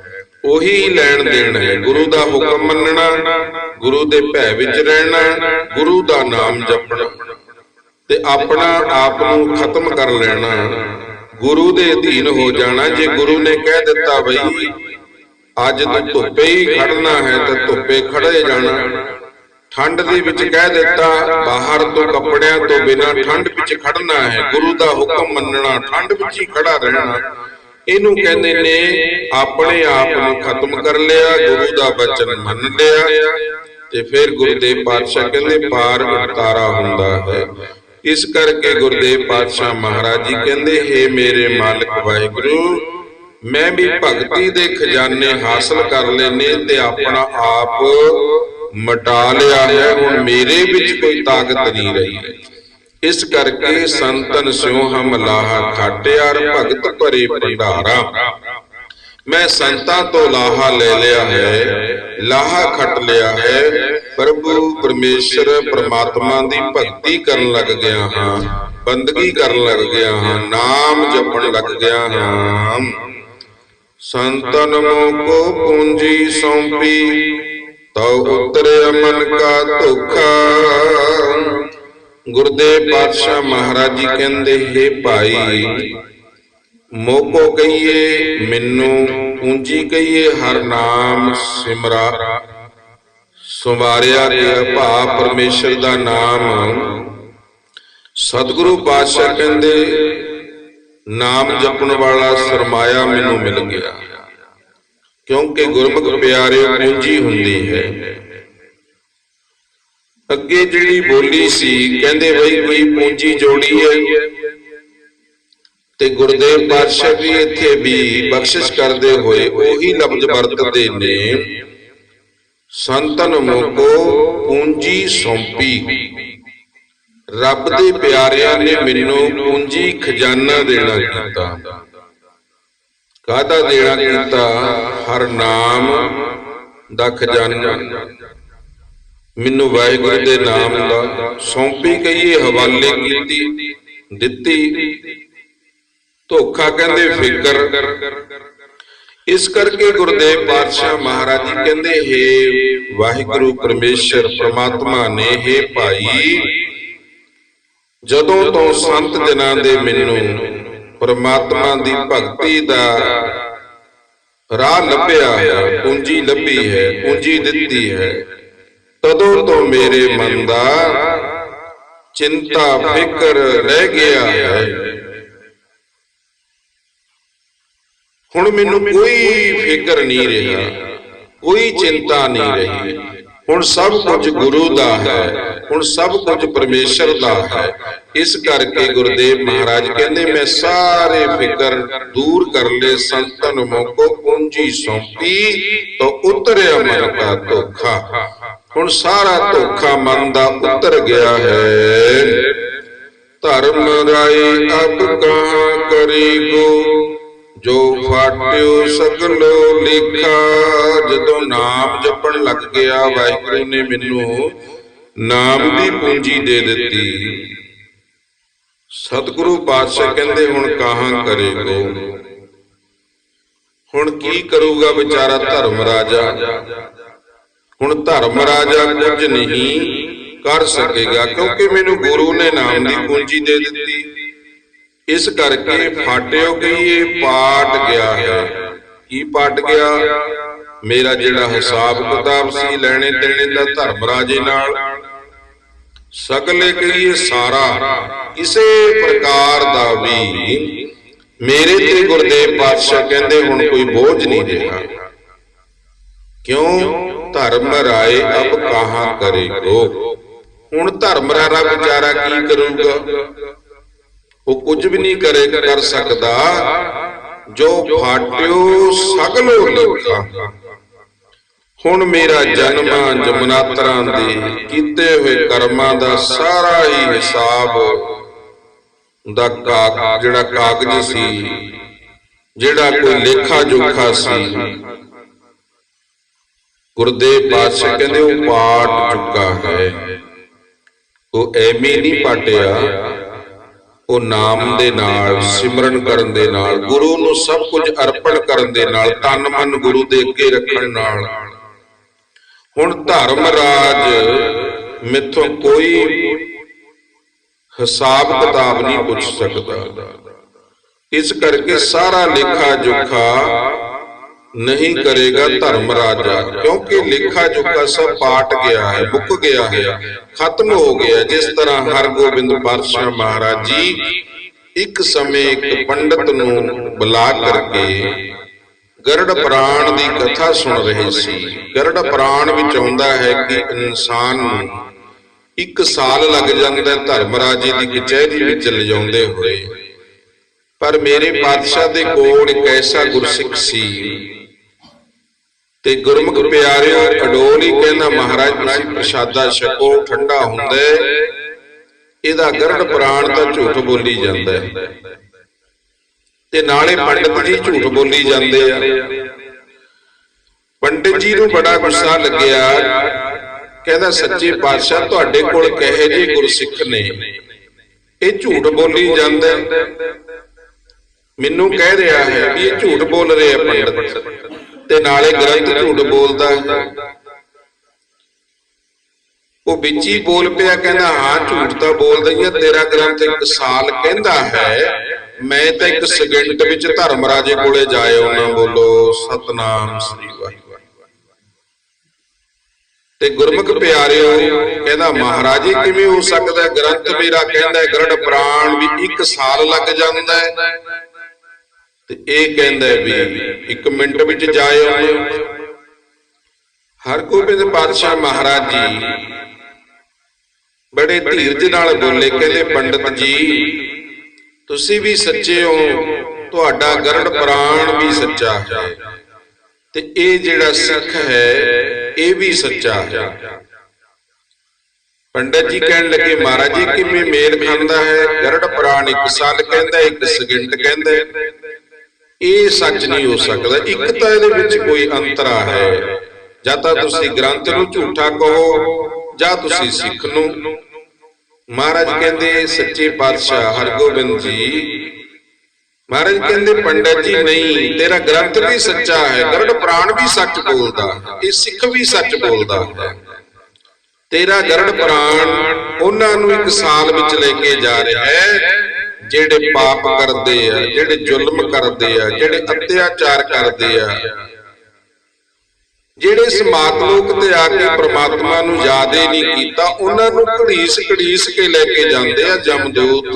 ਉਹੀ ਲੈਣ ਦੇਣ ਹੈ। ਗੁਰੂ ਦਾ ਹੁਕਮ ਮੰਨਣਾ, ਗੁਰੂ ਦੇ ਭੈ ਵਿੱਚ ਰਹਿਣਾ, ਗੁਰੂ ਦਾ ਨਾਮ ਜਪਣਾ ਤੇ ਆਪਣਾ ਆਪ ਨੂੰ ਖਤਮ ਕਰ ਲੈਣਾ। ਗੁਰੂ ਦੇ ਅਧੀਨ ਹੋ ਜਾਣਾ। ਜੇ ਗੁਰੂ ਨੇ ਕਹਿ ਦਿੱਤਾ ਬਈ, ਅੱਜ ਤੂੰ ਧੁੱਪੇ ਹੀ ਖੜਨਾ ਹੈ, ਤਾਂ ਧੁੱਪੇ ਖੜੇ ਜਾਣਾ। ਠੰਡ ਦੇ ਵਿੱਚ ਕਹਿ ਦਿੱਤਾ ਬਾਹਰ ਤੋਂ ਕੱਪੜਿਆਂ ਤੋਂ ਬਿਨਾਂ ਠੰਡ ਵਿੱਚ ਖੜਨਾ ਹੈ ਗੁਰੂ ਦਾ ਹੁਕਮ ਮੰਨਣਾ ਠੰਡ ਵਿੱਚ ਹੀ ਖੜਾ ਰਹਿਣਾ। ਇਹਨੂੰ ਕਹਿੰਦੇ ਨੇ ਆਪਣੇ ਆਪ ਨੂੰ ਖਤਮ ਕਰ ਲਿਆ ਗੁਰੂ ਦਾ ਬਚਨ ਮੰਨ ਲਿਆ। ਤੇ ਫਿਰ ਗੁਰਦੇਵ ਪਾਤਸ਼ਾਹ ਕਹਿੰਦੇ ਪਾਰ ਉਤਾਰਾ ਹੁੰਦਾ ਹੈ। ਇਸ ਕਰਕੇ ਗੁਰਦੇਵ ਪਾਤਸ਼ਾਹ ਮਹਾਰਾਜ ਜੀ ਕਹਿੰਦੇ ਏ ਮੇਰੇ ਮਾਲਕ ਵਾਹਿਗੁਰੂ ਮੈਂ ਵੀ ਭਗਤੀ ਦੇ ਖਜ਼ਾਨੇ ਹਾਸਲ ਕਰ ਲੈਨੇ ਤੇ ਆਪਣਾ ਆਪ ਮਟਾ ਲਿਆ ਹੈ ਹੁਣ ਮੇਰੇ ਵਿੱਚ ਕੋਈ ਤਾਕਤ ਨਹੀਂ ਰਹੀ। ਇਸ ਕਰਕੇ ਸੰਤਨ ਸਿਉ ਹਮ ਖਾਟਿਆਰ ਭਗਤ ਭਰੇ ਭੰਡਾਰਾ। ਮੈਂ ਸੰਤਾਂ ਤੋਂ ਲਾਹਾ ਲੈ ਲਿਆ ਹੈ, ਲਾਹਾ ਖੱਟ ਲਿਆ ਹੈ। ਪ੍ਰਭੂ ਪਰਮੇਸ਼ਰ ਪ੍ਰਮਾਤਮਾ ਦੀ ਭਗਤੀ ਕਰਨ ਲੱਗ ਗਿਆ ਹਾਂ, ਬੰਦਗੀ ਕਰਨ ਲੱਗ ਗਿਆ ਹਾਂ, ਨਾਮ ਜਪਣ ਲੱਗ ਗਿਆ ਹਾਂ। ਸੰਤਨ ਮੋਕੋ ਪੂੰਜੀ ਸੌਂਪੀ। ਤਉ ਉਤਰਿਆ ਮਨ ਕਾ ਧੋਖਾ। ਗੁਰਦੇਵ ਪਾਤਸ਼ਾਹ ਮਹਾਰਾਜ ਜੀ ਕਹਿੰਦੇ, ਹੈ ਭਾਈ, ਮੋਕੋ ਕਹੀਏ, ਮੈਨੂੰ ਪੂੰਜੀ ਕਹੀਏ ਹਰ ਨਾਮ ਸਿਮਰਾ। ਸੁਮਾਰਿਆ ਤੇ ਭਾ ਪਰਮੇਸ਼ਰ ਦਾ ਨਾਮ। ਸਤਿਗੁਰੂ ਪਾਤਸ਼ਾਹ ਕਹਿੰਦੇ, ਨਾਮ ਜਪਣ ਵਾਲਾ ਸਰਮਾਇਆ ਮੈਨੂੰ ਮਿਲ ਗਿਆ। ਕਿਉਂਕਿ ਗੁਰਮੁਖ ਪਿਆਰੇ ਪੂੰਜੀ ਹੁੰਦੀ ਹੈ। ਅੱਗੇ ਜਿਹੜੀ ਬੋਲੀ ਸੀ, ਕਹਿੰਦੇ ਬਈ ਕੋਈ ਪੂੰਜੀ ਜੋੜੀ ਹੈ ਤੇ ਗੁਰਦੇਵ ਪਾਤਸ਼ਾਹ ਵੀ ਇੱਥੇ ਵੀ ਬਖਸ਼ਿਸ਼ ਕਰਦੇ ਹੋਏ ਉਹੀ ਲਫ਼ਜ਼ ਵਰਤਦੇ ਨੇ, ਸੰਤਨ ਮੁਕੋ ਪੂੰਜੀ ਸੌਂਪੀ। ਰੱਬ ਦੇ ਪਿਆਰਿਆਂ ਨੇ ਮੈਨੂੰ ਪੂੰਜੀ ਖਜ਼ਾਨਾ ਦੇਣਾ ਕੀਤਾ। ਕਾਹਦਾ ਦੇਣਾ ਕੀਤਾ? ਹਰ ਨਾਮ ਦਾ ਖਜ਼ਾਨਾ ਮੈਨੂੰ ਵਾਹਿਗੁਰੂ ਦੇ ਨਾਮ ਦਾ ਸੌਂਪੀ ਕਹੀਏ ਹਵਾਲੇ ਕੀਤੀ, ਦਿੱਤੀ। ਧੋਖਾ ਕਹਿੰਦੇ ਫਿਕਰ। ਇਸ ਕਰਕੇ ਗੁਰਦੇਵ ਪਾਤਸ਼ਾਹ ਮਹਾਰਾਜ ਜੀ ਕਹਿੰਦੇ, ਹੈ ਵਾਹਿਗੁਰੂ ਪਰਮੇਸ਼ਰ, ਪ੍ਰਮਾਤਮਾ ਨੇ, ਹੈ ਭਾਈ, ਜਦੋਂ ਤੋਂ ਸੰਤ ਜਨਾਂ ਦੇ ਮੈਨੂੰ ਪਰਮਾਤਮਾ ਦੀ ਭਗਤੀ ਦਾ ਰਾਹ ਲੱਭਿਆ ਹੈ, ਪੂੰਜੀ ਲੱਭੀ ਹੈ, ਪੂੰਜੀ ਦਿੱਤੀ ਹੈ। ਤਦੋਂ ਤੋਂ ਮੇਰੇ ਮਨ ਦਾ ਚਿੰਤਾ, ਫਿਕਰ ਰਹਿ ਗਿਆ ਹੈ। ਹੁਣ ਮੈਨੂੰ ਕੋਈ ਫਿਕਰ ਨਹੀਂ ਰਿਹਾ, ਕੋਈ ਚਿੰਤਾ ਨਹੀਂ ਰਹੀ। ਹੁਣ ਸਭ ਕੁਝ ਗੁਰੂ ਦਾ ਹੈ, ਹੁਣ ਸਭ ਕੁਝ ਪਰਮੇਸ਼ਰ ਦਾ ਹੈ। ਇਸ ਕਰਕੇ ਗੁਰਦੇਵ ਮਹਾਰਾਜ ਕਹਿੰਦੇ, ਮੈਂ ਸਾਰੇ ਫਿਕਰ ਦੂਰ ਕਰ ਲਏ ਸੰਤਨ ਮੋਕੋ, ਪੂੰਜੀ ਸੌਂਪੀ ਤੋ ਉਤਰਿਆ ਮਨ ਦਾ ਧੋਖਾ। ਹੁਣ ਸਾਰਾ ਧੋਖਾ ਮਨ ਦਾ ਉਤਰ ਗਿਆ ਹੈ। ਧਰਮ ਰਾਏ ਅਬ ਕਹਾਂ ਕਰੀਗੋ ਜੋ ਫਾਟਿਓ ਸਗਲੋ ਲੇਖਾ, ਜਦੋਂ ਨਾਮ ਜਪਣ ਲੱਗ ਗਿਆ, ਵਾਹਿਗੁਰੂ ਨੇ ਮੈਨੂੰ ਨਾਮ ਦੀ ਪੂੰਜੀ ਦੇ ਦਿੱਤੀ। ਸਤਿਗੁਰੂ ਪਾਤਸ਼ਾਹ ਕਹਿੰਦੇ, ਹੁਣ ਕਾਹਾਂ ਕਰੇਗੋ? ਹੁਣ ਕੀ ਕਰੂਗਾ ਵਿਚਾਰਾ ਧਰਮ ਰਾਜਾ? ਹੁਣ ਧਰਮ ਰਾਜਾ ਕੁਝ ਨਹੀਂ ਕਰ ਸਕੇਗਾ, ਕਿਉਂਕਿ ਮੈਨੂੰ ਗੁਰੂ ਨੇ ਨਾਮ ਦੀ ਪੂੰਜੀ ਦੇ ਦਿੱਤੀ। ਇਸ ਕਰਕੇ ਫਾਟਿਓ ਗਈ ਇਹ ਪਾਟ ਗਿਆ ਹੈ? ਕੀ ਪਾਟ ਗਿਆ? ਮੇਰਾ ਜਿਹੜਾ ਹਿਸਾਬ ਕਿਤਾਬ ਸੀ ਲੈਣੇ ਦੇਣੇ ਦਾ ਧਰਮ ਰਾਜੇ ਨਾਲ ਸਗਲੇ ਕਹੀਏ ਸਾਰਾ, ਕਿਸੇ ਪ੍ਰਕਾਰ ਦਾ ਵੀ ਮੇਰੇ ਤੇ ਗੁਰਦੇਵ ਪਾਤਸ਼ਾਹ ਕਹਿੰਦੇ ਹੁਣ ਕੋਈ ਬੋਝ ਨਹੀਂ ਰਿਹਾ। ਕਿਉਂ? ਧਰਮ ਰਾਏ ਅਬ ਕਹਾਂ ਕਰੇਗੋ? ਹੁਣ ਧਰਮ ਰਾਰਾ ਵਿਚਾਰਾ ਕੀ ਕਰੂਗਾ? ਉਹ ਕੁਝ ਵੀ ਨਹੀਂ ਕਰੇ ਕਰ ਸਕਦਾ। ਜੋ ਫਾਟਿਓ ਸਗਲੋ ਲੇਖਾ ਹੁਣ ਮੇਰਾ ਜਨਮ ਜਮਨਾਤਰਾਂ ਦੇ ਕੀਤੇ ਹੋਏ ਕਰਮਾਂ ਦਾ ਸਾਰਾ ਹੀ ਹਿਸਾਬ ਦਾ ਕਾਗ ਜਿਹੜਾ ਕਾਗਜ਼ ਸੀ, ਜਿਹੜਾ ਕੋਈ ਲੇਖਾ ਜੋਖਾ ਸੀ। ਗੁਰਦੇਵ ਪਾਤਸ਼ਾਹ ਕਹਿੰਦੇ ਉਹ ਪਾਟ ਚੁੱਕਾ ਹੈ। ਉਹ ਐਵੇਂ ਨਹੀਂ ਪਾਟਿਆ। ਉਹ ਨਾਮ ਦੇ ਨਾਲ, ਸਿਮਰਨ ਕਰਨ ਦੇ ਨਾਲ, ਗੁਰੂ ਨੂੰ ਸਭ ਕੁਝ ਅਰਪਣ ਕਰਨ ਦੇ ਨਾਲ, ਤਨ ਮਨ ਗੁਰੂ ਦੇ ਅੱਗੇ ਰੱਖਣ ਨਾਲ। ਹੁਣ ਧਰਮ ਰਾਜ ਮਿੱਥੋਂ ਕੋਈ ਹਿਸਾਬ ਕਿਤਾਬ ਨਹੀਂ ਪੁੱਛ ਸਕਦਾ। ਇਸ ਕਰਕੇ ਸਾਰਾ ਲੇਖਾ ਜੋਖਾ ਨਹੀਂ ਕਰੇਗਾ ਧਰਮ ਰਾਜਾ। ਕਿਉਂਕਿ ਲੇਖਾ ਜੋਖਾ ਸਭ ਪਾਟ ਗਿਆ ਹੈ ਮੁੱਕ ਗਿਆ ਹੈ। ਖਤਮ ਹੋ ਗਿਆ ਜਿਸ ਤਰ੍ਹਾਂ ਹਰਗੋਬਿੰਦ ਪਾਤਸ਼ਾਹ ਮਹਾਰਾਜ ਜੀ ਇੱਕ ਸਮੇਂ ਇੱਕ ਪੰਡਤ ਨੂੰ ਬੁਲਾ ਕਰਕੇ ਗਰੜ ਪ੍ਰਾਣ ਦੀ ਕਥਾ ਸੁਣ ਰਹੇ ਸੀ। ਗਰੜ ਪ੍ਰਾਣ ਵਿੱਚ ਆਉਂਦਾ ਹੈ ਕਿ ਇਨਸਾਨ ਨੂੰ ਇੱਕ ਸਾਲ ਲੱਗ ਜਾਂਦਾ ਧਰਮ ਰਾਜੇ ਦੀ ਕਚਹਿਰੀ ਵਿੱਚ ਲਿਜਾਉਂਦੇ ਹੋਏ। ਪਰ ਮੇਰੇ ਪਾਤਸ਼ਾਹ ਦੇ ਕੋਲ ਇੱਕ ਐਸਾ ਗੁਰਸਿੱਖ ਸੀ। ਤੇ ਗੁਰਮੁਖ ਪਿਆਰਿਓ ਅਡੋਲ ਹੀ ਕਹਿੰਦਾ ਮਹਾਰਾਜ, ਤੁਸੀਂ ਪ੍ਰਸ਼ਾਦਾ ਛਕੋ, ਠੰਡਾ ਹੁੰਦਾ ਇਹਦਾ ਗਰੜ ਪ੍ਰਾਣ ਤਾਂ ਝੂਠ ਬੋਲੀ ਜਾਂਦਾ ਹੈ ਤੇ ਨਾਲੇ ਪੰਡਤ ਜੀ ਝੂਠ ਬੋਲੀ ਜਾਂਦੇ ਆ। ਪੰਡਿਤ ਜੀ ਨੂੰ ਬੜਾ ਗੁੱਸਾ ਲੱਗਿਆ। ਕਹਿੰਦਾ, ਸੱਚੇ ਪਾਤਸ਼ਾਹ, ਤੁਹਾਡੇ ਕੋਲ ਕਹੇ ਜੇ ਗੁਰਸਿੱਖ ਨੇ? ਇਹ ਝੂਠ ਬੋਲੀ ਜਾਂਦਾ ਮੈਨੂੰ ਕਹਿ ਰਿਹਾ ਹੈ ਵੀ ਇਹ ਝੂਠ ਬੋਲ ਰਹੇ ਆ ਪੰਡਤ। ਤੇ ਨਾਲੇ ਗ੍ਰੰਥ ਝੂਠ ਬੋਲਦਾ ਹੈ। ਉਹ ਵਿੱਚ ਹੀ ਬੋਲ ਪਿਆ ਕਹਿੰਦਾ ਹਾਂ ਝੂਠ ਤਾਂ ਬੋਲਦਾ ਹੀ ਆ ਤੇਰਾ ਗ੍ਰੰਥ ਇੱਕ ਸਾਲ ਕਹਿੰਦਾ ਹੈ ਮੈਂ ਤਾਂ ਇੱਕ ਸਕਿੰਟ ਵਿੱਚ ਧਰਮ ਰਾਜੇ ਕੋਲੇ ਜਾਏ ਉਹਨਾਂ ਬੋਲੋ ਸਤਨਾਮ ਸ੍ਰੀ ਵਾਹਿਗੁਰੂ। ਤੇ ਗੁਰਮੁਖ ਪਿਆਰਿਓ ਕਹਿੰਦਾ ਮਹਾਰਾਜੇ ਕਿਵੇਂ ਹੋ ਸਕਦਾ ਗ੍ਰੰਥ ਮੇਰਾ ਕਹਿੰਦਾ ਹੈ, ਗਰੜ ਪ੍ਰਾਣ ਵੀ ਇੱਕ ਸਾਲ ਲੱਗ ਜਾਂਦਾ ਹੈ। ਤੇ ਇਹ ਕਹਿੰਦਾ ਵੀ ਇੱਕ ਮਿੰਟ ਵਿੱਚ ਜਾਏ ਆਉਂਦੇ ਹਰਗੋਬਿੰਦ ਪਾਤਸ਼ਾਹ ਮਹਾਰਾਜ ਜੀ ਬੜੇ ਧੀਰਜ ਨਾਲ ਬੋਲੇ, ਕਹਿੰਦੇ, ਪੰਡਤ ਜੀ, ਤੁਸੀਂ ਵੀ ਸੱਚੇ ਹੋ, ਤੁਹਾਡਾ ਗਰੜ ਪ੍ਰਾਣ ਵੀ ਸੱਚਾ ਹੈ ਤੇ ਇਹ ਜਿਹੜਾ ਸਿੱਖ ਹੈ, ਇਹ ਵੀ ਸੱਚਾ ਹੈ। ਪੰਡਤ ਜੀ ਕਹਿਣ ਲੱਗੇ, ਮਹਾਰਾਜ ਜੀ, ਕਿਵੇਂ ਮੇਲ ਖਾਂਦਾ ਹੈ? ਗਰੜ ਪ੍ਰਾਣ ਇੱਕ ਸਾਲ ਕਹਿੰਦਾ, ਇੱਕ ਸਕਿੰਟ ਕਹਿੰਦਾ ਇਹ ਸੱਚ ਨਹੀਂ ਹੋ ਸਕਦਾ। ਇੱਕ ਤਾਂ ਇਹਦੇ ਵਿੱਚ ਕੋਈ ਅੰਤਰਾ ਹੈ। ਜਾਂ ਤਾਂ ਤੁਸੀਂ ਗ੍ਰੰਥ ਨੂੰ ਝੂਠਾ ਕਹੋ ਜਾਂ ਤੁਸੀਂ ਸਿੱਖ ਨੂੰ। ਮਹਾਰਾਜ ਕਹਿੰਦੇ ਸੱਚੇ ਪਾਤਸ਼ਾਹ ਹਰਗੋਬਿੰਦ ਜੀ। ਮਹਾਰਾਜ ਕਹਿੰਦੇ ਪੰਡਤ ਜੀ ਨਹੀਂ ਤੇਰਾ ਗ੍ਰੰਥ ਵੀ ਸੱਚਾ ਹੈ ਗਰੜ ਪ੍ਰਾਣ ਵੀ ਸੱਚ ਬੋਲਦਾ ਇਹ ਸਿੱਖ ਵੀ ਸੱਚ ਬੋਲਦਾ। ਹੈ ਤੇਰਾ ਗਰੜ ਪ੍ਰਾਣ ਉਹਨਾਂ ਨੂੰ ਇੱਕ ਸਾਲ ਵਿੱਚ ਲੈ ਕੇ ਜਾ ਰਿਹਾ ਹੈ। ਜਿਹੜੇ ਪਾਪ ਕਰਦੇ ਆ, ਜਿਹੜੇ ਜ਼ੁਲਮ ਕਰਦੇ ਆ, ਜਿਹੜੇ ਅਤਿਆਚਾਰ ਕਰਦੇ ਆ, ਜਿਹੜੇ ਇਸ ਮਾਤਲੋਕ ਤੇ ਆ ਕੇ ਪ੍ਰਮਾਤਮਾ ਨੂੰ ਯਾਦ ਹੀ ਨਹੀਂ ਕੀਤਾ, ਉਹਨਾਂ ਨੂੰ ਘੜੀਸ ਘੜੀਸ ਕੇ ਲੈ ਕੇ ਜਾਂਦੇ ਆ ਜਮਦੂਤ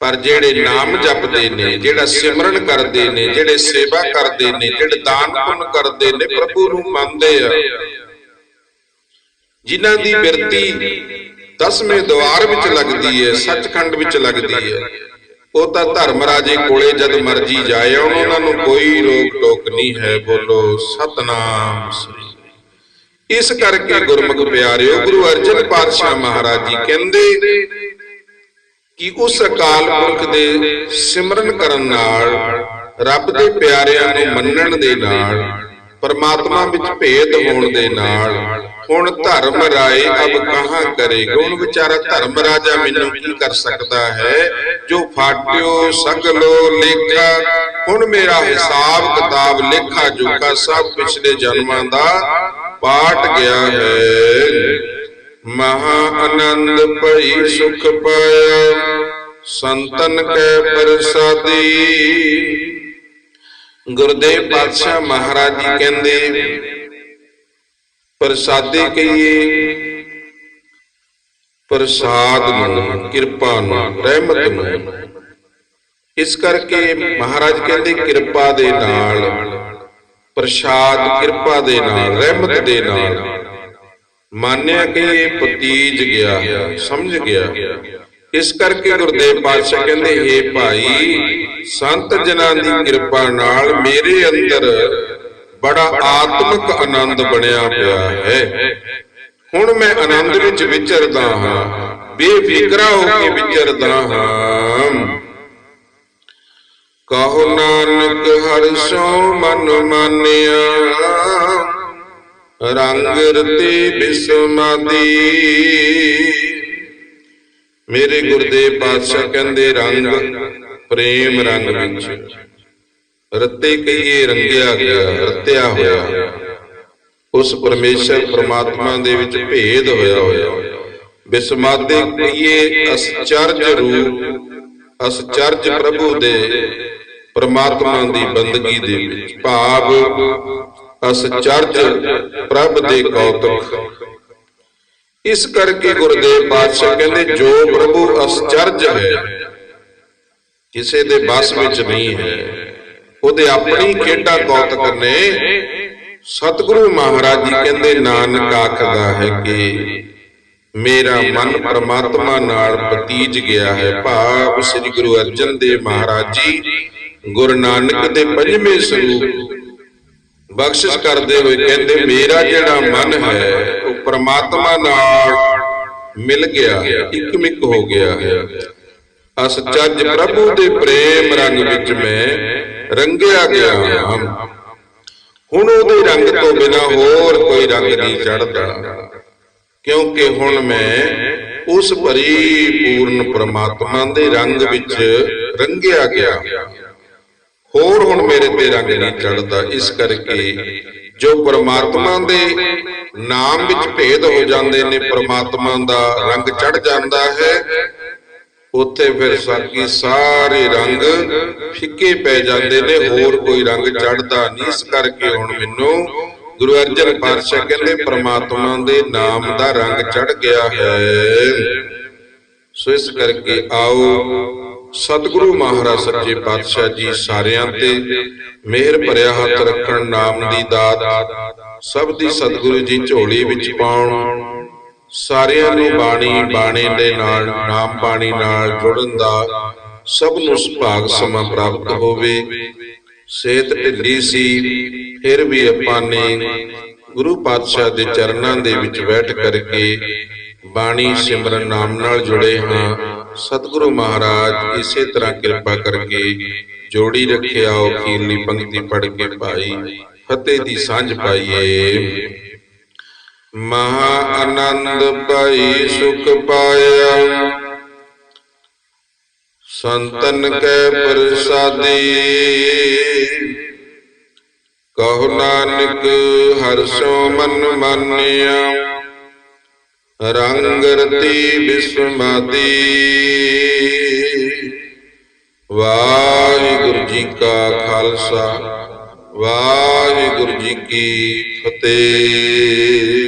ਪਰ ਜਿਹੜੇ ਨਾਮ ਜਪਦੇ ਨੇ, ਜਿਹੜਾ ਸਿਮਰਨ ਕਰਦੇ ਨੇ, ਜਿਹੜੇ ਸੇਵਾ ਕਰਦੇ ਨੇ, ਜਿਹੜੇ ਦਾਨ ਪੁੰਨ ਕਰਦੇ ਨੇ, ਪ੍ਰਭੂ ਨੂੰ ਮੰਨਦੇ ਆ। ਜਿਨ੍ਹਾਂ ਦੀ ਬਿਰਤੀ ਦਸਵੇਂ ਦਵਾਰ ਵਿੱਚ ਲੱਗਦੀ ਹੈ ਸੱਚਖੰਡ ਵਿੱਚ ਲੱਗਦੀ ਹੈ ਉਹ ਤਾਂ ਧਰਮ ਰਾਜੇ ਕੋਲੇ ਜਦ ਮਰਜ਼ੀ ਜਾਏ, ਉਹਨਾਂ ਨੂੰ ਕੋਈ ਰੋਕ ਟੋਕ ਨਹੀਂ ਹੈ, ਬੋਲੋ ਸਤਨਾਮ ਸ੍ਰੀ। ਇਸ ਕਰਕੇ ਗੁਰਮੁਖ ਪਿਆਰਿਓ, ਗੁਰੂ ਅਰਜਨ ਪਾਤਸ਼ਾਹ ਮਹਾਰਾਜ ਜੀ ਕਹਿੰਦੇ ਕਿ ਉਸ ਅਕਾਲ ਪੁਰਖ ਦੇ ਸਿਮਰਨ ਕਰਨ ਨਾਲ, ਰੱਬ ਦੇ ਪਿਆਰਿਆਂ ਨੂੰ ਮੰਨਣ ਦੇ ਨਾਲ ਪਰਮਾਤਮਾ ਵਿੱਚ ਭੇਦ ਹੋਣ ਦੇ ਨਾਲ। ਹੁਣ ਧਰਮ ਰਾਏ ਅਬ ਕਹਾਂ ਕਰੇਗਾ? ਹੁਣ ਵਿਚਾਰਾ ਧਰਮ ਰਾਜਾ ਮੈਨੂੰ ਕੀ ਕਰ ਸਕਦਾ ਹੈ? ਜੋ ਫਾਟਿਓ, ਸਗਲੋ, ਲੇਖਾ, ਹੁਣ ਮੇਰਾ ਹਿਸਾਬ ਕਿਤਾਬ, ਲੇਖਾ ਜੋਖਾ ਸਭ ਪਿਛਲੇ ਜਨਮਾਂ ਦਾ ਪਾਟ ਗਿਆ ਹੈ। ਮਹਾ ਆਨੰਦ ਭਈ ਸੁਖ ਪਾਇਆ, ਸੰਤਨ ਕੈ ਪ੍ਰਸਾਦੀ। ਗੁਰਦੇਵ ਪਾਤਸ਼ਾਹ ਮਹਾਰਾਜ ਜੀ ਕਹਿੰਦੇ, ਪ੍ਰਸਾਦੇ ਕਹੀਏ, ਪ੍ਰਸਾਦ ਨੂੰ, ਕਿਰਪਾ ਨੂੰ, ਰਹਿਮਤ ਨੂੰ। ਇਸ ਕਰਕੇ ਮਹਾਰਾਜ ਕਹਿੰਦੇ, ਕਿਰਪਾ ਦੇ ਨਾਲ, ਪ੍ਰਸਾਦ ਕਿਰਪਾ ਦੇ ਨਾਲ, ਰਹਿਮਤ ਦੇ ਨਾਲ। ਮੰਨਿਆ ਕਿ ਇਹ ਪਤੀਜ ਗਿਆ, ਸਮਝ ਗਿਆ। ਇਸ ਕਰਕੇ ਗੁਰਦੇਵ ਪਾਤਸ਼ਾਹ ਕਹਿੰਦੇ हे ਭਾਈ, ਸੰਤ ਜਨਾਂ ਦੀ ਕਿਰਪਾ ਨਾਲ ਮੇਰੇ ਅੰਦਰ ਬੜਾ ਆਤਮਿਕ ਆਨੰਦ ਬਣਿਆ ਪਿਆ ਹੈ। ਹੁਣ ਮੈਂ ਆਨੰਦ ਵਿੱਚ ਵਿਚਰਦਾ ਹਾਂ, ਬੇਫਿਕਰਾ ਹੋ ਕੇ ਵਿਚਰਦਾ ਹਾਂ। ਕਹੋ ਨਾਨਕ ਹਰਿਸ਼ੋ ਮਨ ਮਾਨਿਆ, ਰੰਗ ਰਤੇ ਬਿਸਮਾਦੀ ਮੇਰੇ ਗੁਰਦੇਵ ਪਾਤਸ਼ਾਹ ਕਹਿੰਦੇ ਰੰਗ ਪ੍ਰੇਮ ਰੰਗ ਵਿੱਚ। ਰੱਤੇ ਕਹੀਏ ਰੰਗਿਆ ਗਿਆ ਰਤਿਆ ਹੋਇਆ। ਉਸ ਪਰਮੇਸ਼ਰ ਪ੍ਰਮਾਤਮਾ ਦੇ ਵਿੱਚ ਭੇਦ ਹੋਇਆ ਹੋਇਆ। ਬਿਸਮਾਦੇ ਕਹੀਏ ਅਸਚਰਜ ਰੂਪ ਅਸਚਰਜ ਪ੍ਰਭੂ ਦੇ ਪ੍ਰਮਾਤਮਾ ਦੀ ਬੰਦਗੀ ਦੇ ਵਿੱਚ ਭਾਵ ਅਸਚਰਜ ਪ੍ਰਭ ਦੇ ਕੌਤਕ। ਇਸ ਕਰਕੇ ਗੁਰਦੇਵ ਪਾਤਸ਼ਾਹ ਕਹਿੰਦੇ, ਜੋ ਪ੍ਰਭੂ ਅਸਚਰਜ ਹੈ, ਕਿਸੇ ਦੇ ਬਸ ਵਿੱਚ ਨਹੀਂ ਹੈ, ਉਹਦੇ ਆਪਣੀ ਖੇਡਾਂ ਕੌਤਕ ਨੇ, ਸਤਿਗੁਰੂ ਮਹਾਰਾਜ ਜੀ ਕਹਿੰਦੇ, ਨਾਨਕ ਆਖਦਾ ਹੈ ਕਿ ਮੇਰਾ ਮਨ ਪਰਮਾਤਮਾ ਨਾਲ ਪਤੀਜ ਗਿਆ ਹੈ। ਭਾਵ ਸ੍ਰੀ ਗੁਰੂ ਅਰਜਨ ਦੇਵ ਮਹਾਰਾਜ ਜੀ ਗੁਰੂ ਨਾਨਕ ਦੇ ਪੰਜਵੇਂ ਸਰੂਪ ਬਖਸ਼ਿਸ਼ ਕਰਦੇ ਹੋਏ ਕਹਿੰਦੇ, ਮੇਰਾ ਜਿਹੜਾ ਮਨ ਹੈ ਪ੍ਰਮਾਤਮਾ ਨਾਲ ਮਿਲ ਗਿਆ, ਇਕਮਿਕ ਹੋ ਗਿਆ। ਹੈ ਅਸਚੱਜ ਪ੍ਰਭੂ ਦੇ ਪ੍ਰੇਮ ਰੰਗ ਵਿੱਚ ਮੈਂ ਰੰਗਿਆ ਗਿਆ ਹਾਂ। ਹੁਣ ਉਹਦੇ ਰੰਗ ਤੋਂ ਬਿਨਾ ਹੋਰ ਕੋਈ ਰੰਗ ਨਹੀਂ ਚੜਦਾ ਕਿਉਂਕਿ ਹੁਣ ਮੈਂ ਉਸ ਪਰਿਪੂਰਨ ਪ੍ਰਮਾਤਮਾ ਦੇ ਰੰਗ ਵਿੱਚ ਰੰਗਿਆ ਗਿਆ। ਹੋਰ ਹੁਣ ਮੇਰੇ ਤੇ ਰੰਗ ਨਹੀਂ ਚੜਦਾ ਇਸ ਕਰਕੇ ਜੋ ਪ੍ਰਮਾਤਮਾ ਦੇ ਨਾਮ ਵਿੱਚ ਭੇਦ ਹੋ ਜਾਂਦੇ ਨੇ, ਪਰਮਾਤਮਾ ਦਾ ਰੰਗ ਚੜ ਜਾਂਦਾ ਹੈ, ਉੱਥੇ ਫਿਰ ਸਾਕੀ ਸਾਰੇ ਰੰਗ ਫਿੱਕੇ ਪੈ ਜਾਂਦੇ ਨੇ, ਹੋਰ ਕੋਈ ਰੰਗ ਚੜਦਾ ਨਹੀਂ। ਇਸ ਕਰਕੇ ਹੁਣ ਮੈਨੂੰ ਗੁਰੂ ਅਰਜਨ ਪਾਤਸ਼ਾਹ ਕਹਿੰਦੇ, ਪ੍ਰਮਾਤਮਾ ਦੇ ਨਾਮ ਦਾ ਰੰਗ ਚੜ ਗਿਆ ਹੈ। ਸੋ ਇਸ ਕਰਕੇ ਆਓ, ਸਤਿਗੁਰੂ ਮਹਾਰਾਜ ਸੱਚੇ ਪਾਤਸ਼ਾਹ ਜੀ ਸਾਰਿਆਂ ਤੇ ਮਿਹਰ ਭਰਿਆ ਹੱਥ ਰੱਖਣ ਨਾਮ ਦੀ ਦਾਤ ਸਭ ਦੀ ਸਤਿਗੁਰੂ ਜੀ ਝੋਲੀ ਵਿੱਚ ਪਾਉਣ। ਸਾਰਿਆਂ ਨੂੰ ਬਾਣੀ ਬਾਣੇ ਦੇ ਨਾਲ ਨਾਮ ਬਾਣੀ ਨਾਲ ਜੁੜਨ ਦਾ ਸਭ ਨੂੰ ਸੁਭਾਗ ਸਮਾਂ ਪ੍ਰਾਪਤ ਹੋਵੇ। ਸਿਹਤ ਢਿੱਲੀ ਸੀ ਫਿਰ ਵੀ ਆਪਾਂ ਨੇ ਗੁਰੂ ਪਾਤਸ਼ਾਹ ਦੇ ਚਰਨਾਂ ਦੇ ਵਿੱਚ ਬੈਠ ਕਰਕੇ ਬਾਣੀ ਸਿਮਰਨ ਨਾਮ ਨਾਲ ਜੁੜੇ ਹਾਂ। ਸਤਿਗੁਰੂ ਮਹਾਰਾਜ, ਇਸੇ ਤਰ੍ਹਾਂ ਕਿਰਪਾ ਕਰਕੇ ਜੋੜੀ ਰੱਖਿਆ ਉਹ ਪੰਕਤੀ ਪੜ੍ਹ ਕੇ ਭਾਈ, ਫਤਿਹ ਦੀ ਸਾਂਝ ਪਾਈਏ। ਮਹਾ ਆਨੰਦ ਪਾਈ ਸੁਖ ਪਾਇਆ। ਸੰਤਨ ਕੈ ਪ੍ਰਸਾਦੀ। ਕਹੋ ਨਾਨਕ, ਹਰ ਮਨ ਮਾਨਿਆ। ਰੰਗ ਰਤੀ ਬਿਸਮਾਦੀ ਵਾਹਿਗੁਰੂ ਜੀ ਕਾ ਖਾਲਸਾ ਵਾਹਿਗੁਰੂ ਜੀ ਕੀ ਫਤਿਹ।